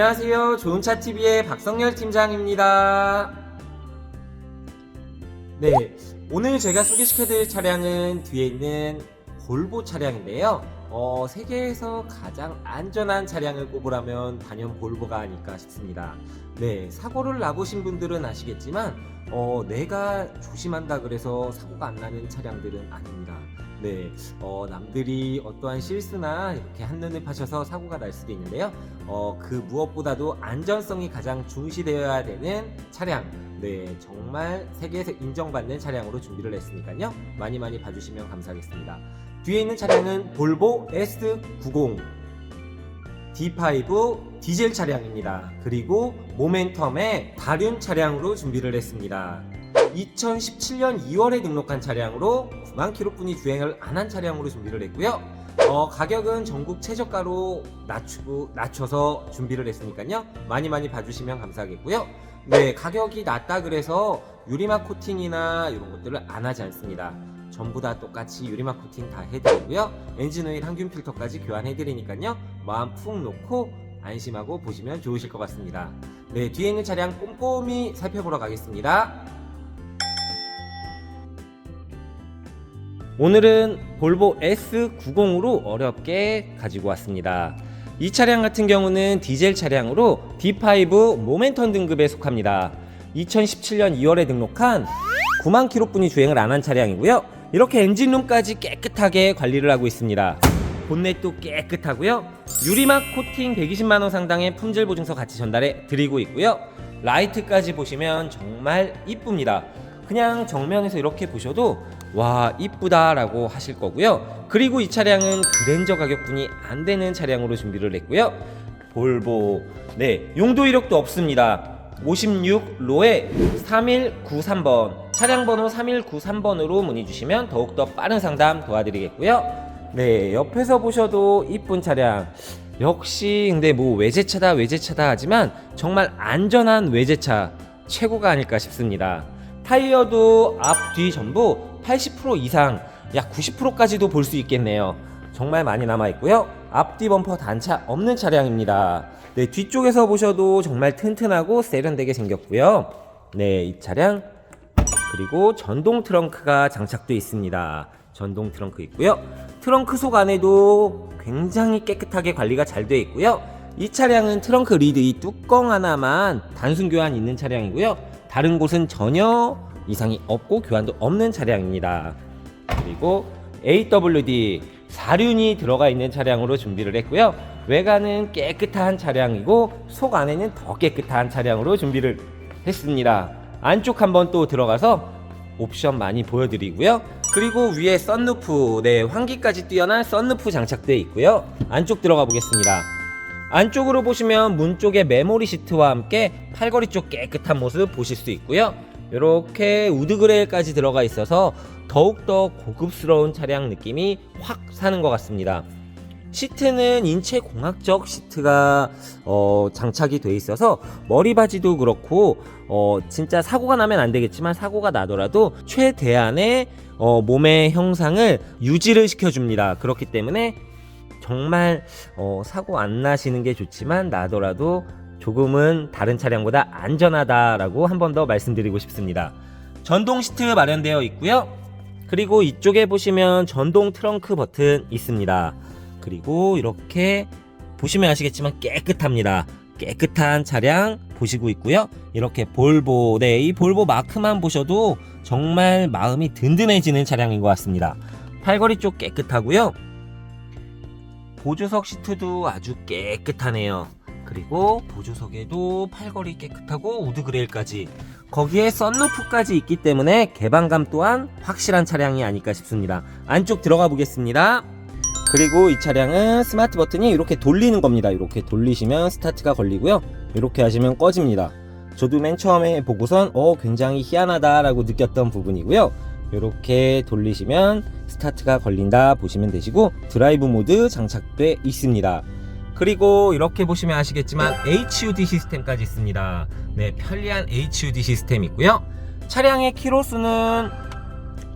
안녕하세요. 좋은차TV의 박성열 팀장입니다. 네, 오늘 제가 소개시켜드릴 차량은 뒤에 있는 볼보 차량인데요. 어, 세계에서 가장 안전한 차량을 꼽으라면 단연 볼보가 아닐까 싶습니다. 네, 사고를 나보신 분들은 아시겠지만, 어, 내가 조심한다 그래서 사고가 안 나는 차량들은 아닙니다. 네, 어, 남들이 어떠한 실수나 이렇게 한눈에 파셔서 사고가 날 수도 있는데요. 어, 그 무엇보다도 안전성이 가장 중시되어야 되는 차량. 네, 정말 세계에서 인정받는 차량으로 준비를 했으니까요. 많이 많이 봐주시면 감사하겠습니다. 뒤에 있는 차량은 볼보 S90 D5 디젤 차량입니다. 그리고 모멘텀의 다륜 차량으로 준비를 했습니다. 2017년 2월에 등록한 차량으로 9만 킬로뿐이 주행을 안 한 차량으로 준비를 했고요. 어, 가격은 전국 최저가로 낮추고 낮춰서 준비를 했으니까요. 많이 많이 봐주시면 감사하겠고요. 네, 가격이 낮다 그래서 유리막 코팅이나 이런 것들을 안 하지 않습니다. 전부 다 똑같이 유리막 코팅 다 해드리고요. 엔진 오일 항균 필터까지 교환해드리니까요. 마음 푹 놓고 안심하고 보시면 좋으실 것 같습니다. 네, 뒤에 있는 차량 꼼꼼히 살펴보러 가겠습니다. 오늘은 볼보 S90으로 어렵게 가지고 왔습니다. 이 차량 같은 경우는 디젤 차량으로 D5 모멘텀 등급에 속합니다. 2017년 2월에 등록한 9만 킬로뿐이 주행을 안 한 차량이고요. 이렇게 엔진룸까지 깨끗하게 관리를 하고 있습니다. 본넷도 깨끗하고요. 유리막 코팅 120만 원 상당의 품질 보증서 같이 전달해 드리고 있고요. 라이트까지 보시면 정말 이쁩니다. 그냥 정면에서 이렇게 보셔도 와 이쁘다라고 하실 거고요. 그리고 이 차량은 그랜저 가격분이 안 되는 차량으로 준비를 했고요. 볼보 네 용도 이력도 없습니다. 56로에 3193번 차량 번호 3193번으로 문의 주시면 더욱더 빠른 상담 도와드리겠고요. 네 옆에서 보셔도 이쁜 차량 역시 근데 뭐 외제차다 외제차다 하지만 정말 안전한 외제차 최고가 아닐까 싶습니다. 타이어도 앞, 뒤 전부 80% 이상, 약 90%까지도 볼 수 있겠네요. 정말 많이 남아 있고요. 앞뒤 범퍼 단차 없는 차량입니다. 네, 뒤쪽에서 보셔도 정말 튼튼하고 세련되게 생겼고요. 네, 이 차량 그리고 전동 트렁크가 장착되어 있습니다. 전동 트렁크 있고요. 트렁크 속 안에도 굉장히 깨끗하게 관리가 잘 되어 있고요. 이 차량은 트렁크 리드 이 뚜껑 하나만 단순 교환 있는 차량이고요. 다른 곳은 전혀 이상이 없고 교환도 없는 차량입니다. 그리고 AWD 4륜이 들어가 있는 차량으로 준비를 했고요. 외관은 깨끗한 차량이고 속 안에는 더 깨끗한 차량으로 준비를 했습니다. 안쪽 한번 또 들어가서 옵션 많이 보여드리고요. 그리고 위에 썬루프, 네 환기까지 뛰어난 썬루프 장착되어 있고요. 안쪽 들어가 보겠습니다. 안쪽으로 보시면 문 쪽에 메모리 시트와 함께 팔걸이 쪽 깨끗한 모습 보실 수 있고요. 이렇게 우드 그레일까지 들어가 있어서 더욱더 고급스러운 차량 느낌이 확 사는 것 같습니다. 시트는 인체 공학적 시트가 어, 장착이 돼 있어서 머리 바지도 그렇고 어, 진짜 사고가 나면 안 되겠지만 사고가 나더라도 최대한의 어, 몸의 형상을 유지를 시켜줍니다. 그렇기 때문에 정말 어, 사고 안 나시는 게 좋지만 나더라도 조금은 다른 차량보다 안전하다라고 한 번 더 말씀드리고 싶습니다. 전동 시트 마련되어 있고요. 그리고 이쪽에 보시면 전동 트렁크 버튼 있습니다. 그리고 이렇게 보시면 아시겠지만 깨끗합니다. 깨끗한 차량 보시고 있고요. 이렇게 볼보, 네, 이 볼보 마크만 보셔도 정말 마음이 든든해지는 차량인 것 같습니다. 팔걸이 쪽 깨끗하고요. 보조석 시트도 아주 깨끗하네요. 그리고 보조석에도 팔걸이 깨끗하고 우드 그레일까지 거기에 썬루프까지 있기 때문에 개방감 또한 확실한 차량이 아닐까 싶습니다. 안쪽 들어가 보겠습니다. 그리고 이 차량은 스마트 버튼이 이렇게 돌리는 겁니다. 이렇게 돌리시면 스타트가 걸리고요. 이렇게 하시면 꺼집니다. 저도 맨 처음에 보고선 어 굉장히 희한하다라고 느꼈던 부분이고요. 이렇게 돌리시면 스타트가 걸린다 보시면 되시고 드라이브 모드 장착돼 있습니다. 그리고 이렇게 보시면 아시겠지만 HUD 시스템까지 있습니다. 네, 편리한 HUD 시스템 있고요. 차량의 키로수는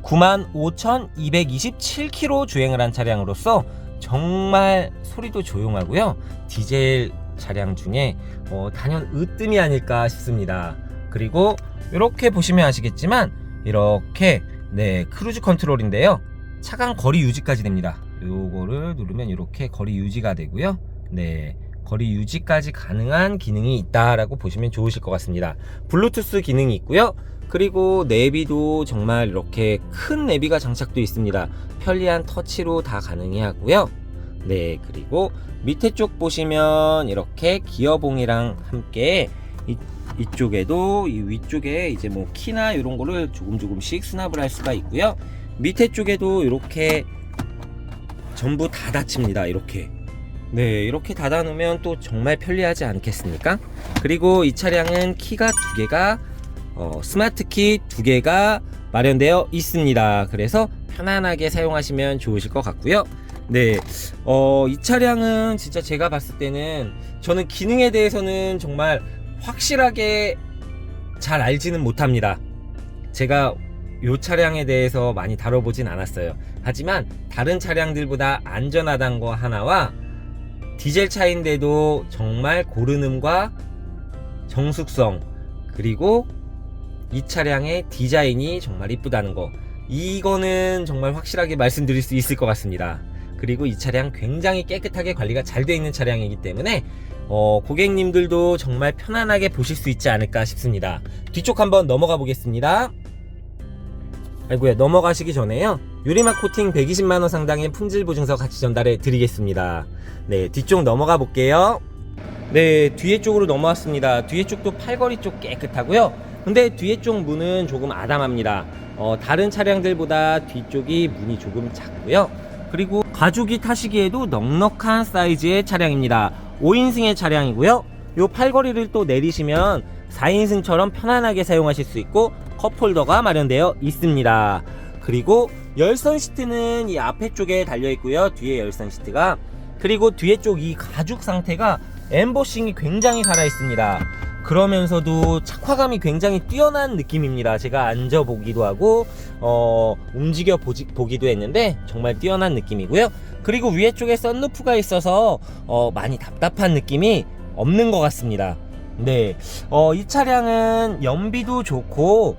95,227km 주행을 한 차량으로서 정말 소리도 조용하고요. 디젤 차량 중에 어, 단연 으뜸이 아닐까 싶습니다. 그리고 이렇게 보시면 아시겠지만 이렇게 네 크루즈 컨트롤인데요. 차간 거리 유지까지 됩니다. 요거를 누르면 이렇게 거리 유지가 되고요. 네. 거리 유지까지 가능한 기능이 있다라고 보시면 좋으실 것 같습니다. 블루투스 기능이 있고요. 그리고 내비도 정말 이렇게 큰 내비가 장착돼 있습니다. 편리한 터치로 다 가능해 하고요. 네, 그리고 밑에 쪽 보시면 이렇게 기어봉이랑 함께 이, 이쪽에도 이 위쪽에 이제 뭐 키나 이런 거를 조금 조금씩 수납을 할 수가 있고요. 밑에 쪽에도 이렇게 전부 다 닫힙니다. 이렇게. 네, 이렇게 닫아 놓으면 또 정말 편리하지 않겠습니까? 그리고 이 차량은 키가 두 개가 어, 스마트 키 두 개가 마련되어 있습니다. 그래서 편안하게 사용하시면 좋으실 것 같고요. 네, 어, 이 차량은 진짜 제가 봤을 때는 저는 기능에 대해서는 정말 확실하게 잘 알지는 못합니다. 제가 이 차량에 대해서 많이 다뤄보진 않았어요. 하지만 다른 차량들보다 안전하다는 거 하나와 디젤 차인데도 정말 고르름과 정숙성 그리고 이 차량의 디자인이 정말 이쁘다는 거 이거는 정말 확실하게 말씀드릴 수 있을 것 같습니다. 그리고 이 차량 굉장히 깨끗하게 관리가 잘 되어 있는 차량이기 때문에 어, 고객님들도 정말 편안하게 보실 수 있지 않을까 싶습니다. 뒤쪽 한번 넘어가 보겠습니다. 아이고야 넘어가시기 전에요. 유리막 코팅 120만원 상당의 품질 보증서 같이 전달해 드리겠습니다. 네 뒤쪽 넘어가 볼게요. 네 뒤에 쪽으로 넘어왔습니다. 뒤에 쪽도 팔걸이 쪽 깨끗하고요. 근데 뒤에 쪽 문은 조금 아담합니다. 어, 다른 차량들보다 뒤쪽이 문이 조금 작고요. 그리고 가족이 타시기에도 넉넉한 사이즈의 차량입니다 5인승의 차량이고요 요 팔걸이를 또 내리시면 4인승처럼 편안하게 사용하실 수 있고 컵홀더가 마련되어 있습니다. 그리고 열선 시트는 이 앞에 쪽에 달려 있고요. 뒤에 열선 시트가 그리고 뒤에 쪽 이 가죽 상태가 엠보싱이 굉장히 살아 있습니다. 그러면서도 착화감이 굉장히 뛰어난 느낌입니다. 제가 앉아 보기도 하고 어, 움직여 보지, 보기도 했는데 정말 뛰어난 느낌이고요. 그리고 위에 쪽에 썬루프가 있어서 어, 많이 답답한 느낌이 없는 것 같습니다. 네, 어, 이 차량은 연비도 좋고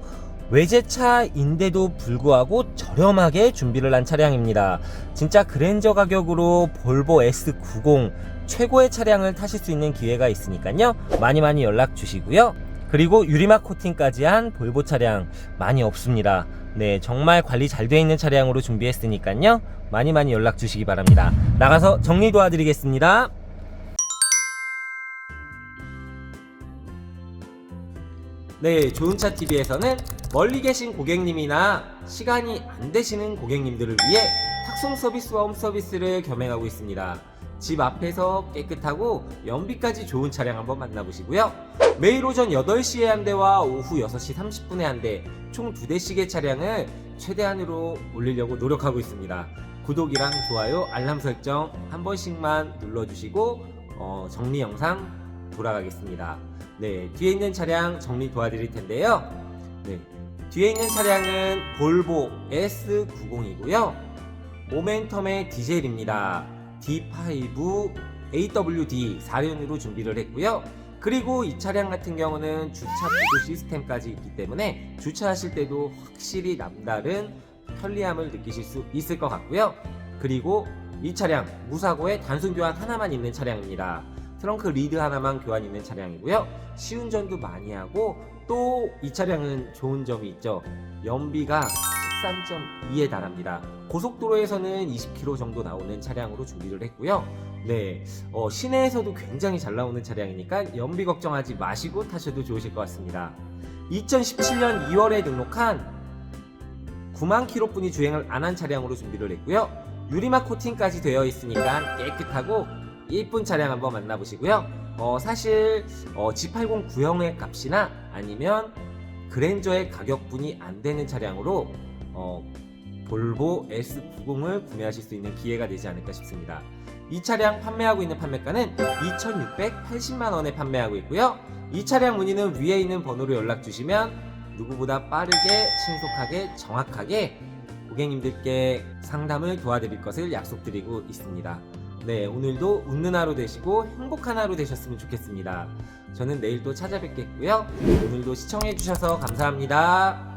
외제차인데도 불구하고 저렴하게 준비를 한 차량입니다. 진짜 그랜저 가격으로 볼보 S90 최고의 차량을 타실 수 있는 기회가 있으니까요. 많이 많이 연락 주시고요. 그리고 유리막 코팅까지 한 볼보 차량 많이 없습니다. 네, 정말 관리 잘 되어 있는 차량으로 준비했으니까요. 많이 많이 연락 주시기 바랍니다. 나가서 정리 도와드리겠습니다. 네, 좋은차 TV에서는 멀리 계신 고객님이나 시간이 안 되시는 고객님들을 위해 탁송 서비스와 홈 서비스를 겸행하고 있습니다. 집 앞에서 깨끗하고 연비까지 좋은 차량 한번 만나보시고요. 매일 오전 8시에 한 대와 오후 6시 30분에 한 대, 총 2대씩의 차량을 최대한으로 올리려고 노력하고 있습니다. 구독이랑 좋아요, 알람 설정 한 번씩만 눌러주시고 어, 정리 영상 돌아가겠습니다. 네, 뒤에 있는 차량 정리 도와드릴 텐데요. 네, 뒤에 있는 차량은 볼보 S90이고요. 모멘텀의 디젤입니다. D5 AWD 4륜으로 준비를 했고요. 그리고 이 차량 같은 경우는 주차 보조 시스템까지 있기 때문에 주차하실 때도 확실히 남다른 편리함을 느끼실 수 있을 것 같고요. 그리고 이 차량 무사고에 단순 교환 하나만 있는 차량입니다. 트렁크 리드 하나만 교환 있는 차량이고요. 시운전도 많이 하고 또 이 차량은 좋은 점이 있죠. 연비가 13.2에 달합니다. 고속도로에서는 20km 정도 나오는 차량으로 준비를 했고요. 네, 어, 시내에서도 굉장히 잘 나오는 차량이니까 연비 걱정하지 마시고 타셔도 좋으실 것 같습니다. 2017년 2월에 등록한 9만 킬로 뿐이 주행을 안 한 차량으로 준비를 했고요. 유리막 코팅까지 되어 있으니까 깨끗하고 예쁜 차량 한번 만나보시고요. 어, 사실 어, G80 구형의 값이나 아니면 그랜저의 가격분이 안 되는 차량으로 어, 볼보 S90을 구매하실 수 있는 기회가 되지 않을까 싶습니다. 이 차량 판매하고 있는 판매가는 2,680만 원에 판매하고 있고요. 이 차량 문의는 위에 있는 번호로 연락 주시면 누구보다 빠르게, 신속하게, 정확하게 고객님들께 상담을 도와드릴 것을 약속드리고 있습니다. 네, 오늘도 웃는 하루 되시고 행복한 하루 되셨으면 좋겠습니다. 저는 내일 또 찾아뵙겠고요. 오늘도 시청해주셔서 감사합니다.